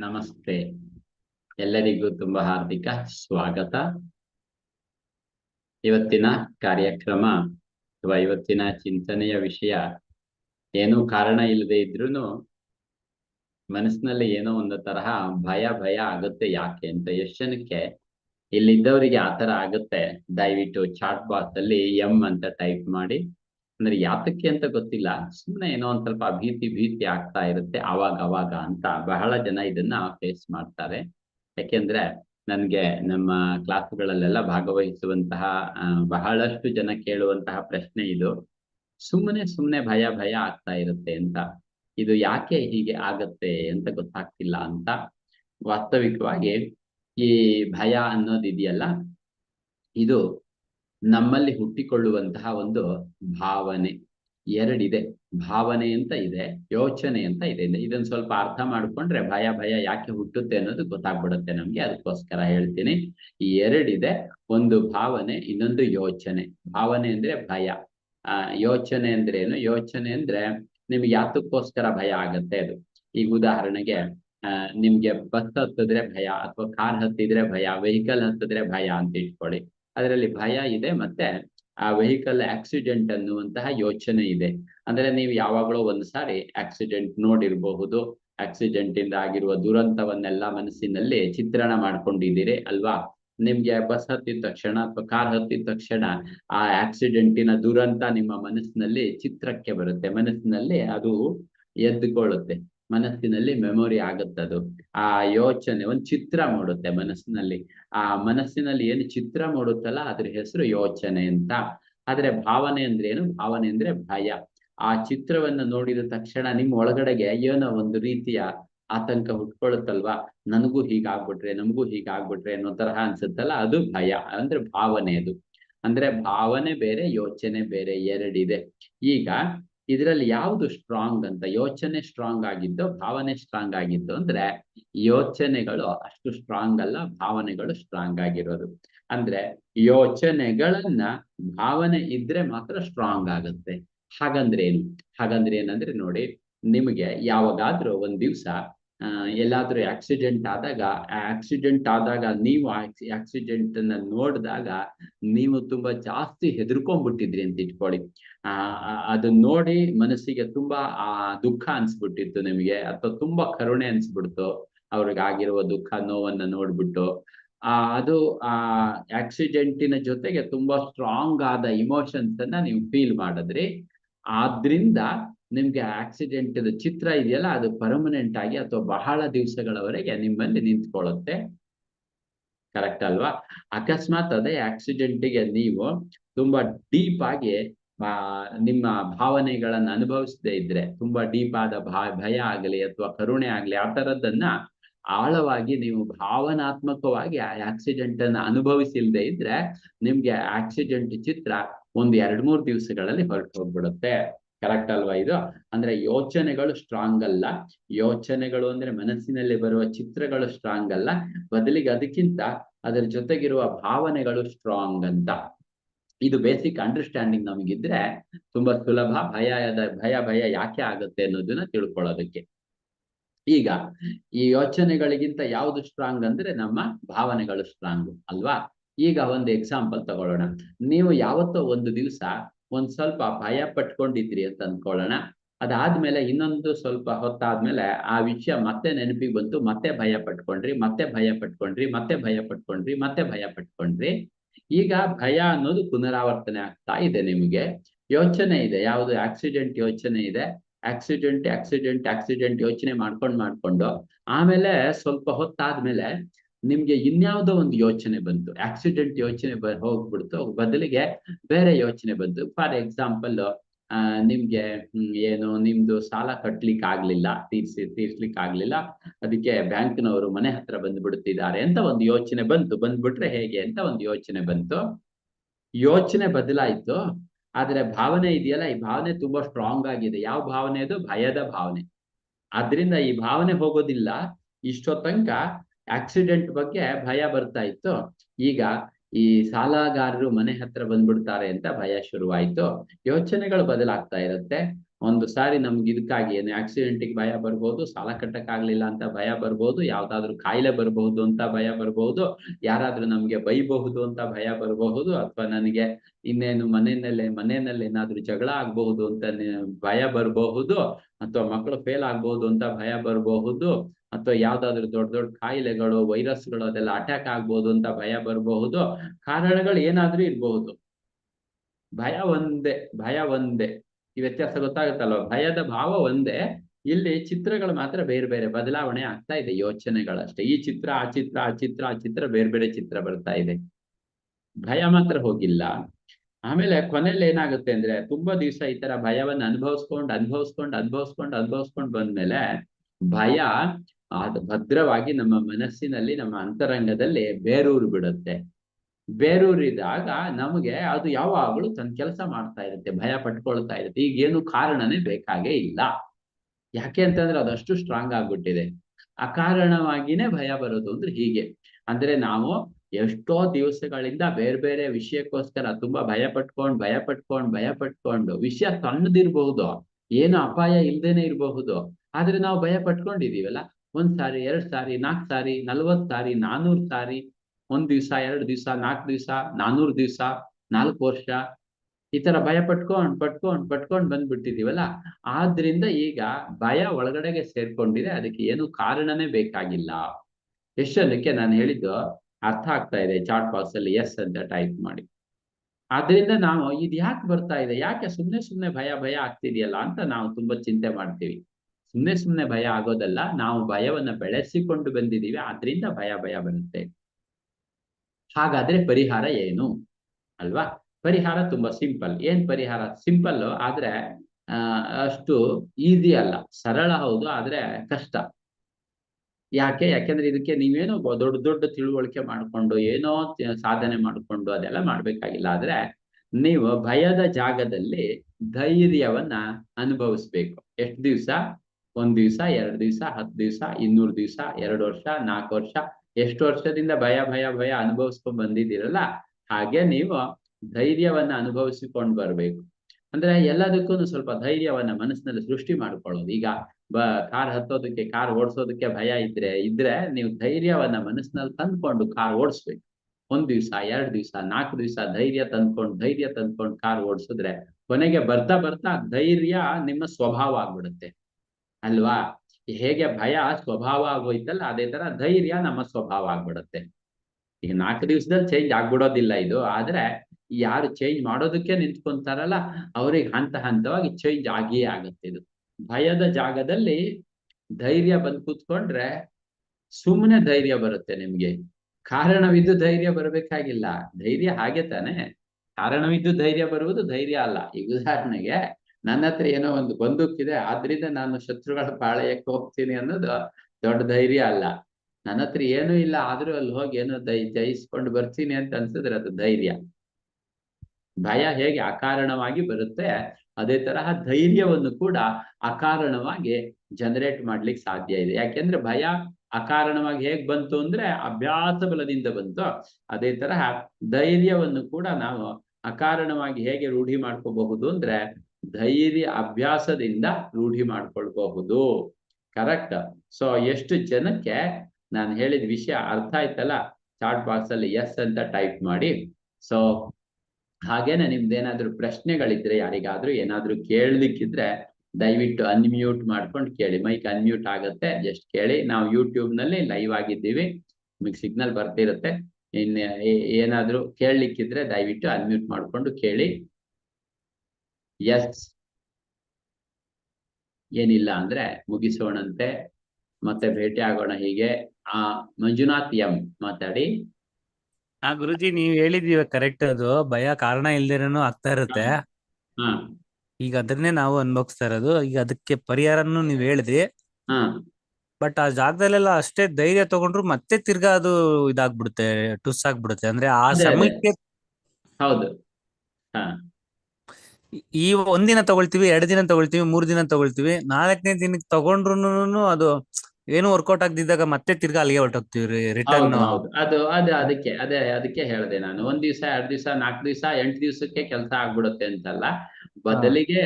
ನಮಸ್ತೆ. ಎಲ್ಲರಿಗೂ ತುಂಬಾ ಹಾರ್ದಿಕ ಸ್ವಾಗತ. ಇವತ್ತಿನ ಕಾರ್ಯಕ್ರಮ ಅಥವಾ ಇವತ್ತಿನ ಚಿಂತನೆಯ ವಿಷಯ ಏನೂ ಕಾರಣ ಇಲ್ಲದೆ ಇದ್ರೂ ಮನಸ್ಸಿನಲ್ಲಿ ಏನೋ ಒಂದು ತರಹ ಭಯ ಭಯ ಆಗುತ್ತೆ ಯಾಕೆ ಅಂತ ಎಷ್ಟು ಜನಕ್ಕೆ ಇಲ್ಲಿದ್ದವರಿಗೆ ಆತರ ಆಗುತ್ತೆ. ದಯವಿಟ್ಟು ಚಾಟ್ ಬಾಕ್ಸ್ ಅಲ್ಲಿ ಎಂ ಅಂತ ಟೈಪ್ ಮಾಡಿ. ಅಂದ್ರೆ ಯಾತಕ್ಕೆ ಅಂತ ಗೊತ್ತಿಲ್ಲ. ಸುಮ್ಮನೆ ಏನೋ ಒಂದ್ ಸ್ವಲ್ಪ ಭೀತಿ ಭೀತಿ ಆಗ್ತಾ ಇರುತ್ತೆ ಅವಾಗ ಅವಾಗ ಅಂತ ಬಹಳ ಜನ ಇದನ್ನ ಫೇಸ್ ಮಾಡ್ತಾರೆ. ಯಾಕೆಂದ್ರೆ ನನ್ಗೆ ನಮ್ಮ ಕ್ಲಾಸ್ಗಳಲ್ಲೆಲ್ಲ ಭಾಗವಹಿಸುವಂತಹ ಬಹಳಷ್ಟು ಜನ ಕೇಳುವಂತಹ ಪ್ರಶ್ನೆ ಇದು. ಸುಮ್ಮನೆ ಸುಮ್ಮನೆ ಭಯ ಭಯ ಆಗ್ತಾ ಇರುತ್ತೆ ಅಂತ. ಇದು ಯಾಕೆ ಹೀಗೆ ಆಗತ್ತೆ ಅಂತ ಗೊತ್ತಾಗ್ತಿಲ್ಲ ಅಂತ ವಾಸ್ತವಿಕವಾಗಿ ಈ ಭಯ ಅನ್ನೋದಿದೆಯಲ್ಲ ಇದು ನಮ್ಮಲ್ಲಿ ಹುಟ್ಟಿಕೊಳ್ಳುವಂತಹ ಒಂದು ಭಾವನೆ. ಎರಡಿದೆ. ಭಾವನೆ ಅಂತ ಇದೆ, ಯೋಚನೆ ಅಂತ ಇದೆ. ಇದನ್ನ ಸ್ವಲ್ಪ ಅರ್ಥ ಮಾಡ್ಕೊಂಡ್ರೆ ಭಯ ಭಯ ಯಾಕೆ ಹುಟ್ಟುತ್ತೆ ಅನ್ನೋದು ಗೊತ್ತಾಗ್ಬಿಡುತ್ತೆ ನಮ್ಗೆ. ಅದಕ್ಕೋಸ್ಕರ ಹೇಳ್ತೀನಿ. ಈ ಎರಡಿದೆ, ಒಂದು ಭಾವನೆ, ಇನ್ನೊಂದು ಯೋಚನೆ. ಭಾವನೆ ಅಂದ್ರೆ ಭಯ. ಆ, ಯೋಚನೆ ಅಂದ್ರೆ ಏನು? ಯೋಚನೆ ಅಂದ್ರೆ ನಿಮ್ಗೆ ಯಾತಕ್ಕೋಸ್ಕರ ಭಯ ಆಗತ್ತೆ ಅದು. ಈಗ ಉದಾಹರಣೆಗೆ ನಿಮ್ಗೆ ಬಸ್ ಹತ್ತಿದ್ರೆ ಭಯ ಅಥವಾ ಕಾರ್ ಹತ್ತಿದ್ರೆ ಭಯ, ವೆಹಿಕಲ್ ಹತ್ತಿದ್ರೆ ಭಯ ಅಂತ ಇಟ್ಕೊಳ್ಳಿ. ಅದರಲ್ಲಿ ಭಯ ಇದೆ, ಮತ್ತೆ ಆ ವೆಹಿಕಲ್ ಆಕ್ಸಿಡೆಂಟ್ ಅನ್ನುವಂತಹ ಯೋಚನೆ ಇದೆ. ಅಂದ್ರೆ ನೀವು ಯಾವಾಗಲೂ ಒಂದು ಸಾರಿ ಆಕ್ಸಿಡೆಂಟ್ ನೋಡಿರಬಹುದು ಆಕ್ಸಿಡೆಂಟ್ ಇಂದ ಆಗಿರುವ ದುರಂತವನ್ನೆಲ್ಲ ಮನಸ್ಸಿನಲ್ಲಿ ಚಿತ್ರಣ ಮಾಡ್ಕೊಂಡಿದ್ದೀರಿ ಅಲ್ವಾ? ನಿಮ್ಗೆ ಬಸ್ ಹತ್ತಿದ ತಕ್ಷಣ ಅಥವಾ ಕಾರ್ ಹತ್ತಿದ ತಕ್ಷಣ ಆ ಆಕ್ಸಿಡೆಂಟಿನ ದುರಂತ ನಿಮ್ಮ ಮನಸ್ಸಿನಲ್ಲಿ ಚಿತ್ರಕ್ಕೆ ಬರುತ್ತೆ. ಮನಸ್ಸಿನಲ್ಲಿ ಅದು ಎದ್ದುಕೊಳ್ಳುತ್ತೆ. ಮನಸ್ಸಿನಲ್ಲಿ ಮೆಮೊರಿ ಆಗುತ್ತದು ಆ ಯೋಚನೆ, ಒಂದು ಚಿತ್ರ ಮೂಡುತ್ತೆ ಮನಸ್ಸಿನಲ್ಲಿ. ಆ ಮನಸ್ಸಿನಲ್ಲಿ ಏನು ಚಿತ್ರ ಮೂಡುತ್ತಲ್ಲ, ಅದ್ರ ಹೆಸರು ಯೋಚನೆ ಅಂತ. ಆದ್ರೆ ಭಾವನೆ ಅಂದ್ರೆ ಏನು? ಭಾವನೆ ಅಂದ್ರೆ ಭಯ. ಆ ಚಿತ್ರವನ್ನ ನೋಡಿದ ತಕ್ಷಣ ನಿಮ್ ಒಳಗಡೆಗೆ ಏನೋ ಒಂದು ರೀತಿಯ ಆತಂಕ ಹುಟ್ಕೊಳ್ಳುತ್ತಲ್ವಾ? ನನಗೂ ಹೀಗಾಗ್ಬಿಟ್ರೆ, ನಮಗೂ ಹೀಗಾಗ್ಬಿಟ್ರೆ ಅನ್ನೋ ತರಹ ಅನ್ಸುತ್ತಲ್ಲ, ಅದು ಭಯ. ಅಂದ್ರೆ ಭಾವನೆ ಅದು. ಅಂದ್ರೆ ಭಾವನೆ ಬೇರೆ, ಯೋಚನೆ ಬೇರೆ, ಎರಡಿದೆ. ಈಗ ಇದರಲ್ಲಿ ಯಾವುದು ಸ್ಟ್ರಾಂಗ್ ಅಂತ, ಯೋಚನೆ ಸ್ಟ್ರಾಂಗ್ ಆಗಿದ್ದು, ಭಾವನೆ ಸ್ಟ್ರಾಂಗ್ ಆಗಿದ್ದು ಅಂದ್ರೆ ಯೋಚನೆಗಳು ಅಷ್ಟು ಸ್ಟ್ರಾಂಗ್ ಅಲ್ಲ, ಭಾವನೆಗಳು ಸ್ಟ್ರಾಂಗ್ ಆಗಿರೋದು. ಅಂದ್ರೆ ಯೋಚನೆಗಳನ್ನ ಭಾವನೆ ಇದ್ರೆ ಮಾತ್ರ ಸ್ಟ್ರಾಂಗ್ ಆಗುತ್ತೆ. ಹಾಗಂದ್ರೆ ಏನು? ಹಾಗಂದ್ರೆ ಏನಂದ್ರೆ ನೋಡಿ, ನಿಮಗೆ ಯಾವಾಗಾದ್ರೂ ಒಂದ್ ದಿವ್ಸ ಎಲ್ಲಾದ್ರೂ ಆಕ್ಸಿಡೆಂಟ್ ಆದಾಗ ಆಕ್ಸಿಡೆಂಟ್ ಆದಾಗ ನೀವು ಆಕ್ಸಿಡೆಂಟ್ ಅನ್ನ ನೋಡಿದಾಗ ನೀವು ತುಂಬಾ ಜಾಸ್ತಿ ಹೆದರ್ಕೊಂಡ್ಬಿಟ್ಟಿದ್ರಿ ಅಂತ ಇಟ್ಕೊಳ್ಳಿ. ಆ ಅದನ್ನ ನೋಡಿ ಮನಸ್ಸಿಗೆ ತುಂಬಾ, ಆ, ದುಃಖ ಅನ್ಸ್ಬಿಟ್ಟಿತ್ತು ನಿಮಗೆ, ಅಥವಾ ತುಂಬಾ ಕರುಣೆ ಅನ್ಸ್ಬಿಡ್ತು ಅವ್ರಿಗೆ ಆಗಿರುವ ದುಃಖ, ನೋವನ್ನ ನೋಡ್ಬಿಟ್ಟು. ಆ, ಅದು, ಆ ಆಕ್ಸಿಡೆಂಟಿನ ಜೊತೆಗೆ ತುಂಬಾ ಸ್ಟ್ರಾಂಗ್ ಆದ ಇಮೋಷನ್ಸ್ ಅನ್ನ ನೀವು ಫೀಲ್ ಮಾಡಿದ್ರಿ. ಆದ್ರಿಂದ ನಿಮ್ಗೆ ಆಕ್ಸಿಡೆಂಟ್ ಚಿತ್ರ ಇದೆಯಲ್ಲ, ಅದು ಪರ್ಮನೆಂಟ್ ಆಗಿ ಅಥವಾ ಬಹಳ ದಿವಸಗಳವರೆಗೆ ನಿಮ್ಮಲ್ಲಿ ನಿಂತ್ಕೊಳ್ಳುತ್ತೆ. ಕರೆಕ್ಟ್ ಅಲ್ವಾ? ಅಕಸ್ಮಾತ್ ಅದೇ ಆಕ್ಸಿಡೆಂಟಿಗೆ ನೀವು ತುಂಬಾ ಡೀಪ್ ಆಗಿ ನಿಮ್ಮ ಭಾವನೆಗಳನ್ನ ಅನುಭವಿಸದೇ ಇದ್ರೆ, ತುಂಬಾ ಡೀಪ್ ಆದ ಭಯ ಆಗಲಿ ಅಥವಾ ಕರುಣೆ ಆಗಲಿ, ಆ ತರದ್ದನ್ನ ಆಳವಾಗಿ ನೀವು ಭಾವನಾತ್ಮಕವಾಗಿ ಆ ಆಕ್ಸಿಡೆಂಟ್ ಅನ್ನ ಅನುಭವಿಸಿಲ್ದೇ ಇದ್ರೆ ನಿಮ್ಗೆ ಆಕ್ಸಿಡೆಂಟ್ ಚಿತ್ರ ಒಂದ್ ಎರಡ್ ಮೂರ್ ದಿವಸಗಳಲ್ಲಿ ಹೊರಟು ಹೋಗ್ಬಿಡುತ್ತೆ. ಕರೆಕ್ಟ್ ಅಲ್ವಾ ಇದು? ಅಂದ್ರೆ ಯೋಚನೆಗಳು ಸ್ಟ್ರಾಂಗ್ ಅಲ್ಲ. ಯೋಚನೆಗಳು ಅಂದ್ರೆ ಮನಸ್ಸಿನಲ್ಲಿ ಬರುವ ಚಿತ್ರಗಳು ಸ್ಟ್ರಾಂಗ್ ಅಲ್ಲ. ಬದಲಿಗೆ ಅದಕ್ಕಿಂತ ಅದರ ಜೊತೆಗಿರುವ ಭಾವನೆಗಳು ಸ್ಟ್ರಾಂಗ್ ಅಂತ. ಇದು ಬೇಸಿಕ್ ಅಂಡರ್ಸ್ಟ್ಯಾಂಡಿಂಗ್ ನಮಗಿದ್ರೆ ತುಂಬಾ ಸುಲಭ, ಭಯ ಭಯ ಭಯ ಯಾಕೆ ಆಗುತ್ತೆ ಅನ್ನೋದನ್ನ ತಿಳ್ಕೊಳ್ಳೋದಕ್ಕೆ. ಈಗ ಈ ಯೋಚನೆಗಳಿಗಿಂತ ಯಾವುದು ಸ್ಟ್ರಾಂಗ್ ಅಂದ್ರೆ ನಮ್ಮ ಭಾವನೆಗಳು ಸ್ಟ್ರಾಂಗ್ ಅಲ್ವಾ? ಈಗ ಒಂದು ಎಕ್ಸಾಂಪಲ್ ತಗೊಳ್ಳೋಣ. ನೀವು ಯಾವತ್ತೋ ಒಂದು ದಿವಸ ಒಂದ್ ಸ್ವಲ್ಪ ಭಯ ಪಟ್ಕೊಂಡಿದ್ರಿ ಅಂತ ಅನ್ಕೊಳ್ಳೋಣ. ಅದಾದ್ಮೇಲೆ ಇನ್ನೊಂದು ಸ್ವಲ್ಪ ಹೊತ್ತಾದ್ಮೇಲೆ ಆ ವಿಷಯ ಮತ್ತೆ ನೆನಪಿಗೆ ಬಂತು, ಮತ್ತೆ ಭಯ ಪಟ್ಕೊಂಡ್ರಿ, ಮತ್ತೆ ಭಯ ಪಟ್ಕೊಂಡ್ರಿ, ಮತ್ತೆ ಭಯ ಪಟ್ಕೊಂಡ್ರಿ, ಮತ್ತೆ ಭಯ ಪಟ್ಕೊಂಡ್ರಿ. ಈಗ ಭಯ ಅನ್ನೋದು ಪುನರಾವರ್ತನೆ ಆಗ್ತಾ ಇದೆ ನಿಮಗೆ. ಯೋಚನೆ ಇದೆ, ಯಾವುದು ಆಕ್ಸಿಡೆಂಟ್ ಯೋಚನೆ ಇದೆ. ಆಕ್ಸಿಡೆಂಟ್ ಆಕ್ಸಿಡೆಂಟ್ ಆಕ್ಸಿಡೆಂಟ್ ಯೋಚನೆ ಮಾಡ್ಕೊಂಡು ಮಾಡ್ಕೊಂಡು, ಆಮೇಲೆ ಸ್ವಲ್ಪ ಹೊತ್ತಾದ್ಮೇಲೆ ನಿಮ್ಗೆ ಇನ್ಯಾವುದೋ ಒಂದು ಯೋಚನೆ ಬಂತು. ಆಕ್ಸಿಡೆಂಟ್ ಯೋಚನೆ ಬ, ಹೋಗ್ಬಿಡ್ತು. ಬದಲಿಗೆ ಬೇರೆ ಯೋಚನೆ ಬಂತು. ಫಾರ್ ಎಕ್ಸಾಂಪಲ್ ನಿಮ್ಗೆ ಏನು, ನಿಮ್ದು ಸಾಲ ಕಟ್ಲಿಕ್ಕೆ ಆಗ್ಲಿಲ್ಲ ತೀರ್ಸಿ ತೀರ್ಸ್ಲಿಕ್ಕೆ ಆಗ್ಲಿಲ್ಲ ಅದಕ್ಕೆ ಬ್ಯಾಂಕ್ನವರು ಮನೆ ಹತ್ರ ಬಂದ್ಬಿಡ್ತಿದ್ದಾರೆ ಅಂತ ಒಂದು ಯೋಚನೆ ಬಂತು. ಬಂದ್ಬಿಟ್ರೆ ಹೇಗೆ ಅಂತ ಒಂದು ಯೋಚನೆ ಬಂತು. ಯೋಚನೆ ಬದಲಾಯ್ತು. ಆದ್ರೆ ಭಾವನೆ ಇದೆಯಲ್ಲ, ಈ ಭಾವನೆ ತುಂಬಾ ಸ್ಟ್ರಾಂಗ್ ಆಗಿದೆ. ಯಾವ ಭಾವನೆ ಅದು? ಭಯದ ಭಾವನೆ. ಆದ್ರಿಂದ ಈ ಭಾವನೆ ಹೋಗೋದಿಲ್ಲ. ಇಷ್ಟೋ ತನಕ ಆಕ್ಸಿಡೆಂಟ್ ಬಗ್ಗೆ ಭಯ ಬರ್ತಾ ಇತ್ತು. ಈಗ ಈ ಸಾಲಗಾರರು ಮನೆ ಹತ್ರ ಬಂದ್ಬಿಡ್ತಾರೆ ಅಂತ ಭಯ ಶುರುವಾಯ್ತು. ಯೋಚನೆಗಳು ಬದಲಾಗ್ತಾ ಇರುತ್ತೆ. ಒಂದು ಸಾರಿ ನಮ್ಗೆ ಇದಕ್ಕಾಗಿ ಏನು ಆಕ್ಸಿಡೆಂಟಿಗೆ ಭಯ ಬರ್ಬೋದು, ಸಾಲ ಕಟ್ಟಕ್ಕಾಗ್ಲಿಲ್ಲ ಅಂತ ಭಯ ಬರ್ಬೋದು, ಯಾವ್ದಾದ್ರು ಕಾಯಿಲೆ ಬರಬಹುದು ಅಂತ ಭಯ ಬರ್ಬಹುದು ಯಾರಾದ್ರೂ ನಮ್ಗೆ ಬೈಬಹುದು ಅಂತ ಭಯ ಬರಬಹುದು, ಅಥವಾ ನನಗೆ ಇನ್ನೇನು ಮನೆಯಲ್ಲೇ, ಮನೆಯಲ್ಲಿ ಏನಾದ್ರೂ ಜಗಳ ಆಗ್ಬಹುದು ಅಂತ ಭಯ ಬರಬಹುದು, ಅಥವಾ ಮಕ್ಕಳು ಫೇಲ್ ಆಗ್ಬಹುದು ಅಂತ ಭಯ ಬರಬಹುದು ಅಥವಾ ಯಾವ್ದಾದ್ರು ದೊಡ್ಡ ದೊಡ್ಡ ಕಾಯಿಲೆಗಳು ವೈರಸ್ಗಳು ಅದೆಲ್ಲ ಅಟ್ಯಾಕ್ ಆಗ್ಬೋದು ಅಂತ ಭಯ ಬರಬಹುದು. ಕಾರಣಗಳು ಏನಾದ್ರೂ ಇರಬಹುದು. ಭಯ ಒಂದೇ ಭಯ ಒಂದೇ. ಈ ವ್ಯತ್ಯಾಸ ಗೊತ್ತಾಗುತ್ತಲ್ವ? ಭಯದ ಭಾವ ಒಂದೇ. ಇಲ್ಲಿ ಚಿತ್ರಗಳು ಮಾತ್ರ ಬೇರೆ ಬೇರೆ ಬದಲಾವಣೆ ಆಗ್ತಾ ಇದೆ, ಯೋಚನೆಗಳಷ್ಟೇ. ಈ ಚಿತ್ರ, ಆ ಚಿತ್ರ ಆ ಚಿತ್ರ ಆ ಚಿತ್ರ ಬೇರೆ ಬೇರೆ ಚಿತ್ರ ಬರ್ತಾ ಇದೆ. ಭಯ ಮಾತ್ರ ಹೋಗಿಲ್ಲ. ಆಮೇಲೆ ಕೊನೆಯಲ್ಲಿ ಏನಾಗುತ್ತೆ ಅಂದ್ರೆ, ತುಂಬಾ ದಿವಸ ಈ ತರ ಭಯವನ್ನು ಅನುಭವಿಸ್ಕೊಂಡು ಅನುಭವಿಸ್ಕೊಂಡು ಅನುಭವಿಸ್ಕೊಂಡು ಅನುಭವಿಸ್ಕೊಂಡು ಬಂದ್ಮೇಲೆ ಭಯ ಅದು ಭದ್ರವಾಗಿ ನಮ್ಮ ಮನಸ್ಸಿನಲ್ಲಿ, ನಮ್ಮ ಅಂತರಂಗದಲ್ಲಿ ಬೇರೂರು ಬಿಡುತ್ತೆ. ಬೇರೂರಿದಾಗ ನಮಗೆ ಅದು ಯಾವಾಗಲೂ ತನ್ನ ಕೆಲಸ ಮಾಡ್ತಾ ಇರುತ್ತೆ, ಭಯ ಪಟ್ಕೊಳ್ತಾ ಇರುತ್ತೆ. ಈಗ ಏನು ಕಾರಣನೇ ಬೇಕಾಗೇ ಇಲ್ಲ. ಯಾಕೆ ಅಂತಂದ್ರೆ ಅದಷ್ಟು ಸ್ಟ್ರಾಂಗ್ ಆಗ್ಬಿಟ್ಟಿದೆ. ಅಕಾರಣವಾಗಿನೇ ಭಯ ಬರೋದು ಅಂದ್ರೆ ಹೀಗೆ. ಅಂದ್ರೆ ನಾವು ಎಷ್ಟೋ ದಿವಸಗಳಿಂದ ಬೇರೆ ಬೇರೆ ವಿಷಯಕ್ಕೋಸ್ಕರ ತುಂಬಾ ಭಯ ಪಟ್ಕೊಂಡು ಭಯ ಪಟ್ಕೊಂಡು ಭಯ ಪಟ್ಕೊಂಡು ವಿಷಯ ತಣ್ಣದಿರ್ಬಹುದು ಏನು ಅಪಾಯ ಇಲ್ದೇನೆ ಇರಬಹುದು. ಆದ್ರೆ ನಾವು ಭಯ ಪಟ್ಕೊಂಡಿದೀವಲ್ಲ ಒಂದ್ ಸಾರಿ, ಎರಡ್ ಸಾರಿ ನಾಲ್ಕ್ ಸಾರಿ ನಲ್ವತ್ ಸಾರಿ, ನಾನೂರ್ ಸಾರಿ, ಒಂದ್ ದಿವ್ಸ, ಎರಡ್ ದಿವ್ಸ ನಾಲ್ಕ್ ದಿವ್ಸ, ನಾನೂರ್ ದಿವ್ಸ, ನಾಲ್ಕು ವರ್ಷ. ಈ ತರ ಭಯ ಪಟ್ಕೊಂಡ್ ಪಟ್ಕೊಂಡ್ ಪಟ್ಕೊಂಡ್ ಬಂದ್ಬಿಟ್ಟಿದೀವಲ್ಲ? ಆದ್ರಿಂದ ಈಗ ಭಯ ಒಳಗಡೆಗೆ ಸೇರ್ಕೊಂಡಿದೆ, ಅದಕ್ಕೆ ಏನು ಕಾರಣನೇ ಬೇಕಾಗಿಲ್ಲ. ಎಷ್ಟೊಂದಕ್ಕೆ ನಾನು ಹೇಳಿದ್ದು ಅರ್ಥ ಆಗ್ತಾ ಇದೆ ಚಾಟ್ ಬಾಕ್ಸ್ ಅಲ್ಲಿ ಎಸ್ ಅಂತ ಟೈಪ್ ಮಾಡಿ. ಆದ್ರಿಂದ ನಾವು ಇದು ಯಾಕೆ ಬರ್ತಾ ಇದೆ? ಯಾಕೆ ಸುಮ್ನೆ ಸುಮ್ನೆ ಭಯ ಭಯ ಆಗ್ತಿದೆಯಲ್ಲ ಅಂತ ನಾವು ತುಂಬಾ ಚಿಂತೆ ಮಾಡ್ತೀವಿ. ಸುಮ್ನೆ ಸುಮ್ಮನೆ ಭಯ ಆಗೋದಲ್ಲ, ನಾವು ಭಯವನ್ನ ಬೆಳೆಸಿಕೊಂಡು ಬಂದಿದೀವಿ, ಆದ್ರಿಂದ ಭಯ ಭಯ ಬರುತ್ತೆ. ಹಾಗಾದ್ರೆ ಪರಿಹಾರ ಏನು? ಅಲ್ವಾ? ಪರಿಹಾರ ತುಂಬಾ ಸಿಂಪಲ್. ಏನ್ ಪರಿಹಾರ? ಸಿಂಪಲ್ ಆದ್ರೆ ಅಷ್ಟು ಈಸಿ ಅಲ್ಲ. ಸರಳ ಹೌದು, ಆದ್ರೆ ಕಷ್ಟ. ಯಾಕೆ? ಯಾಕೆಂದ್ರೆ ಇದಕ್ಕೆ ನೀವೇನೋ ದೊಡ್ಡ ದೊಡ್ಡ ತಿಳುವಳಿಕೆ ಮಾಡ್ಕೊಂಡು, ಏನೋ ಸಾಧನೆ ಮಾಡ್ಕೊಂಡು ಅದೆಲ್ಲ ಮಾಡ್ಬೇಕಾಗಿಲ್ಲ. ಆದ್ರೆ ನೀವು ಭಯದ ಜಾಗದಲ್ಲಿ ಧೈರ್ಯವನ್ನ ಅನುಭವಿಸ್ಬೇಕು. ಎಷ್ಟು ದಿವ್ಸ? ಒಂದ್ ದಿವ್ಸ, ಎರಡ್ ದಿವ್ಸ ಹತ್ ದಿವ್ಸ, ಇನ್ನೂರ್ ದಿವ್ಸ, ಎರಡ್ ವರ್ಷ ನಾಲ್ಕು ವರ್ಷ, ಎಷ್ಟು ವರ್ಷದಿಂದ ಭಯ ಭಯ ಭಯ ಅನುಭವಿಸ್ಕೊಂಡ್ ಬಂದಿದ್ದೀರಲ್ಲ? ಹಾಗೆ ನೀವು ಧೈರ್ಯವನ್ನ ಅನುಭವಿಸಿಕೊಂಡು ಬರ್ಬೇಕು. ಅಂದ್ರೆ ಎಲ್ಲದಕ್ಕೂ ಸ್ವಲ್ಪ ಧೈರ್ಯವನ್ನ ಮನಸ್ಸಿನಲ್ಲಿ ಸೃಷ್ಟಿ ಮಾಡ್ಕೊಳ್ಳೋದು. ಈಗ ಬ, ಕಾರ್ ಹತ್ತೋದಕ್ಕೆ, ಕಾರ್ ಓಡಿಸೋದಕ್ಕೆ ಭಯ ಇದ್ರೆ ಇದ್ರೆ ನೀವು ಧೈರ್ಯವನ್ನ ಮನಸ್ಸಿನಲ್ಲಿ ತಂದ್ಕೊಂಡು ಕಾರ್ ಓಡಿಸ್ಬೇಕು. ಒಂದ್ ದಿವ್ಸ, ಎರಡ್ ದಿವ್ಸ ನಾಲ್ಕು ದಿವ್ಸ ಧೈರ್ಯ ತಂದ್ಕೊಂಡು ಧೈರ್ಯ ತಂದ್ಕೊಂಡು ಕಾರ್ ಓಡಿಸಿದ್ರೆ ಕೊನೆಗೆ ಬರ್ತಾ ಬರ್ತಾ ಧೈರ್ಯ ನಿಮ್ಮ ಸ್ವಭಾವ ಆಗ್ಬಿಡುತ್ತೆ. ಅಲ್ವಾ? ಹೇಗೆ ಭಯ ಸ್ವಭಾವ ಆಗೋಯ್ತಲ್ಲ, ಅದೇ ತರ ಧೈರ್ಯ ನಮ್ಮ ಸ್ವಭಾವ ಆಗ್ಬಿಡುತ್ತೆ. ಈಗ ನಾಲ್ಕು ದಿವಸದಲ್ಲಿ ಚೇಂಜ್ ಆಗ್ಬಿಡೋದಿಲ್ಲ ಇದು, ಆದ್ರೆ ಯಾರು ಚೇಂಜ್ ಮಾಡೋದಕ್ಕೆ ನಿಂತ್ಕೊಂತಾರಲ್ಲ, ಅವ್ರಿಗೆ ಹಂತ ಹಂತವಾಗಿ ಚೇಂಜ್ ಆಗಿಯೇ ಆಗುತ್ತೆ ಇದು. ಭಯದ ಜಾಗದಲ್ಲಿ ಧೈರ್ಯ ಬಂದು ಕೂತ್ಕೊಂಡ್ರೆ ಸುಮ್ಮನೆ ಧೈರ್ಯ ಬರುತ್ತೆ ನಿಮ್ಗೆ. ಕಾರಣವಿದ್ದು ಧೈರ್ಯ ಬರಬೇಕಾಗಿಲ್ಲ. ಧೈರ್ಯ ಹಾಗೆ ತಾನೆ. ಕಾರಣವಿದ್ದು ಧೈರ್ಯ ಬರುವುದು ಧೈರ್ಯ ಅಲ್ಲ. ಈಗ ಉದಾಹರಣೆಗೆ ನನ್ನ ಹತ್ರ ಏನೋ ಒಂದು ಬಂದೂಕಿದೆ, ಆದ್ರಿಂದ ನಾನು ಶತ್ರುಗಳ ಪಾಳಯಕ್ಕೆ ಹೋಗ್ತೀನಿ ಅನ್ನೋದು ದೊಡ್ಡ ಧೈರ್ಯ ಅಲ್ಲ. ನನ್ನ ಹತ್ರ ಏನೂ ಇಲ್ಲ, ಆದ್ರೂ ಅಲ್ಲಿ ಹೋಗಿ ಏನೋ ದೈ ಜಯಿಸ್ಕೊಂಡು ಬರ್ತೀನಿ ಅಂತ ಅನ್ಸಿದ್ರೆ ಅದು ಧೈರ್ಯ. ಭಯ ಹೇಗೆ ಅಕಾರಣವಾಗಿ ಬರುತ್ತೆ, ಅದೇ ತರಹ ಧೈರ್ಯವನ್ನು ಕೂಡ ಅಕಾರಣವಾಗಿ ಜನರೇಟ್ ಮಾಡ್ಲಿಕ್ಕೆ ಸಾಧ್ಯ ಇದೆ. ಯಾಕೆಂದ್ರೆ ಭಯ ಅಕಾರಣವಾಗಿ ಹೇಗ್ ಬಂತು ಅಂದ್ರೆ ಅಭ್ಯಾಸ ಬಲದಿಂದ ಬಂತು. ಅದೇ ತರಹ ಧೈರ್ಯವನ್ನು ಕೂಡ ನಾವು ಅಕಾರಣವಾಗಿ ಹೇಗೆ ರೂಢಿ ಮಾಡ್ಕೋಬಹುದು ಅಂದ್ರೆ ಧೈರ್ಯ ಅಭ್ಯಾಸದಿಂದ ರೂಢಿ ಮಾಡ್ಕೊಳ್ಬಹುದು. ಕರೆಕ್ಟ್ ಸೊ ಎಷ್ಟು ಜನಕ್ಕೆ ನಾನು ಹೇಳಿದ ವಿಷಯ ಅರ್ಥ ಆಯ್ತಲ್ಲ? ಚಾಟ್ ಬಾಕ್ಸ್ ಅಲ್ಲಿ ಎಸ್ ಅಂತ ಟೈಪ್ ಮಾಡಿ. ಸೊ ಹಾಗೇನೆ ನಿಮ್ದೇನಾದ್ರೂ ಪ್ರಶ್ನೆಗಳಿದ್ರೆ, ಯಾರಿಗಾದ್ರೂ ಏನಾದ್ರೂ ಕೇಳಲಿಕ್ಕಿದ್ರೆ ದಯವಿಟ್ಟು ಅನ್ಮ್ಯೂಟ್ ಮಾಡ್ಕೊಂಡು ಕೇಳಿ. ಮೈಕ್ ಅನ್ಮ್ಯೂಟ್ ಆಗುತ್ತೆ. ಜಸ್ಟ್ ಕೇಳಿ. ನಾವು ಯೂಟ್ಯೂಬ್ನಲ್ಲಿ ಲೈವ್ ಆಗಿದ್ದೀವಿ. ನಿಮಗೆ ಸಿಗ್ನಲ್ ಬರ್ತಿರುತ್ತೆ. ಇನ್ ಏನಾದ್ರೂ ಕೇಳಲಿಕ್ಕಿದ್ರೆ ದಯವಿಟ್ಟು ಅನ್ಮ್ಯೂಟ್ ಮಾಡ್ಕೊಂಡು ಕೇಳಿ. ಎಸ್ ಏನಿಲ್ಲ ಅಂದ್ರೆ ಮುಗಿಸೋಣಂತೆ ಮತ್ತೆ ಭೇಟಿ ಆಗೋಣ ಹೀಗೆ. ಆ ಮಂಜುನಾಥ್ ಎಂ ಮಾತಾಡಿ. ಆ ಗುರುಜಿ ನೀವ್ ಹೇಳಿದೀವ ಕರೆಕ್ಟ್ ಅದು. ಭಯ ಕಾರಣ ಇಲ್ದಿರನು ಆಗ್ತಾ ಇರುತ್ತೆ. ಹಾ. ಈಗ ಅದನ್ನೇ ನಾವು ಅನ್ಭವಿಸ್ತಾ ಇರೋದು. ಈಗ ಅದಕ್ಕೆ ಪರಿಹಾರನು ನೀವ್ ಹೇಳಿದ್ರಿ. ಹಾ. ಬಟ್ ಆ ಜಾಗದಲ್ಲೆಲ್ಲ ಅಷ್ಟೇ ಧೈರ್ಯ ತಗೊಂಡ್ರು ಮತ್ತೆ ತಿರ್ಗಾ ಅದು ಇದಾಗ್ಬಿಡುತ್ತೆ ಟುಸ್ ಆಗ್ಬಿಡುತ್ತೆ. ಅಂದ್ರೆ ಆ ಅದೇ, ಅದೇ. ಸಮಯಕ್ಕೆ ಹೌದು. ಹಾ. ಈ ಒಂದಿನ ತಗೊಳ್ತೀವಿ ಎರಡು ದಿನ ತಗೊಳ್ತೀವಿ ಮೂರ್ ದಿನ ತಗೊಳ್ತೀವಿ. ನಾಲ್ಕನೇ ದಿನಕ್ಕೆ ತಗೊಂಡ್ರು ಅದು ಏನು ವರ್ಕೌಟ್ ಆಗದಿದ್ದಾಗ ಮತ್ತೆ ತಿರ್ಗಾ ಅಲ್ಲಿಗೆ ಹೊರಟೋಗ್ತೀವಿ ರಿಟರ್ನ್ ಅದು ಅದೇ ಅದಕ್ಕೆ ಅದೇ ಅದಕ್ಕೆ ಹೇಳಿದೆ ನಾನು. ಒಂದ್ ದಿವ್ಸ ಎರಡ್ ದಿವ್ಸ ನಾಲ್ಕು ದಿವ್ಸ ಎಂಟು ದಿವ್ಸಕ್ಕೆ ಕೆಲಸ ಆಗ್ಬಿಡುತ್ತೆ ಅಂತಲ್ಲ. ಬದಲಿಗೆ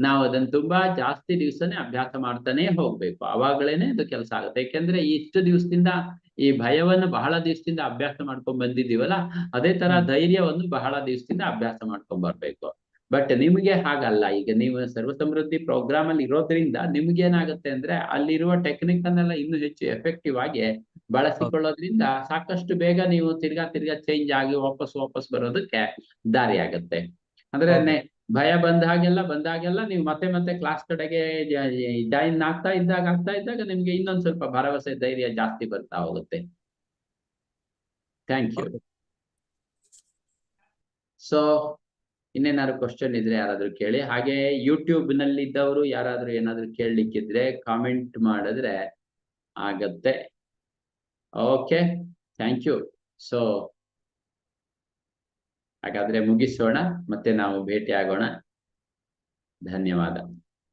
ನಾವು ಅದನ್ನ ತುಂಬಾ ಜಾಸ್ತಿ ದಿವಸನೇ ಅಭ್ಯಾಸ ಮಾಡ್ತಾನೆ ಹೋಗ್ಬೇಕು. ಅವಾಗಲೇನೆ ಅದು ಕೆಲಸ ಆಗುತ್ತೆ. ಯಾಕೆಂದ್ರೆ ಇಷ್ಟು ದಿವಸದಿಂದ ಈ ಭಯವನ್ನು ಬಹಳ ದಿವಸದಿಂದ ಅಭ್ಯಾಸ ಮಾಡ್ಕೊಂಡ್ ಬಂದಿದ್ದೀವಲ್ಲ ಅದೇ ತರ. ಧೈರ್ಯವನ್ನು ಬಹಳ ದಿವಸದಿಂದ ಅಭ್ಯಾಸ ಮಾಡ್ಕೊಂಡ್ ಬರ್ಬೇಕು. ಬಟ್ ನಿಮಗೆ ಹಾಗಲ್ಲ. ಈಗ ನೀವು ಸರ್ವ ಸಮೃದ್ಧಿ ಪ್ರೋಗ್ರಾಮ್ ಅಲ್ಲಿ ಇರೋದ್ರಿಂದ ನಿಮ್ಗೆ ಏನಾಗುತ್ತೆ ಅಂದ್ರೆ ಅಲ್ಲಿರುವ ಟೆಕ್ನಿಕ್ ಅನ್ನೆಲ್ಲ ಇನ್ನೂ ಹೆಚ್ಚು ಎಫೆಕ್ಟಿವ್ ಆಗಿ ಬಳಸಿಕೊಳ್ಳೋದ್ರಿಂದ ಸಾಕಷ್ಟು ಬೇಗ ನೀವು ತಿರ್ಗಾ ತಿರ್ಗಾ ಚೇಂಜ್ ಆಗಿ ವಾಪಸ್ ವಾಪಸ್ ಬರೋದಕ್ಕೆ ದಾರಿ ಆಗುತ್ತೆ. ಅಂದ್ರೆ ಭಯ ಬಂದಾಗೆಲ್ಲ ಬಂದಾಗೆಲ್ಲ ನೀವು ಮತ್ತೆ ಮತ್ತೆ ಕ್ಲಾಸ್ ಕಡೆಗೆ ಜಾಯಿನ್ ಆಗ್ತಾ ಇದ್ದಾಗ ಆಗ್ತಾ ಇದ್ದಾಗ ನಿಮ್ಗೆ ಇನ್ನೊಂದ್ ಸ್ವಲ್ಪ ಭರವಸೆ ಧೈರ್ಯ ಜಾಸ್ತಿ ಬರ್ತಾ ಹೋಗುತ್ತೆ. Thank you. ಸೊ ಇನ್ನೇನಾದ್ರು ಕ್ವಶನ್ ಇದ್ರೆ ಯಾರಾದ್ರೂ ಕೇಳಿ. ಹಾಗೆ ಯೂಟ್ಯೂಬ್ನಲ್ಲಿ ಇದ್ದವರು ಯಾರಾದ್ರೂ ಏನಾದ್ರು ಕೇಳಲಿಕ್ಕಿದ್ರೆ ಕಾಮೆಂಟ್ ಮಾಡಿದ್ರೆ ಆಗತ್ತೆ. ಓಕೆ ಥ್ಯಾಂಕ್ ಯು ಸೊ ಹಾಗಾದ್ರೆ ಮುಗಿಸೋಣ, ಮತ್ತೆ ನಾವು ಭೇಟಿ ಆಗೋಣ ಧನ್ಯವಾದ.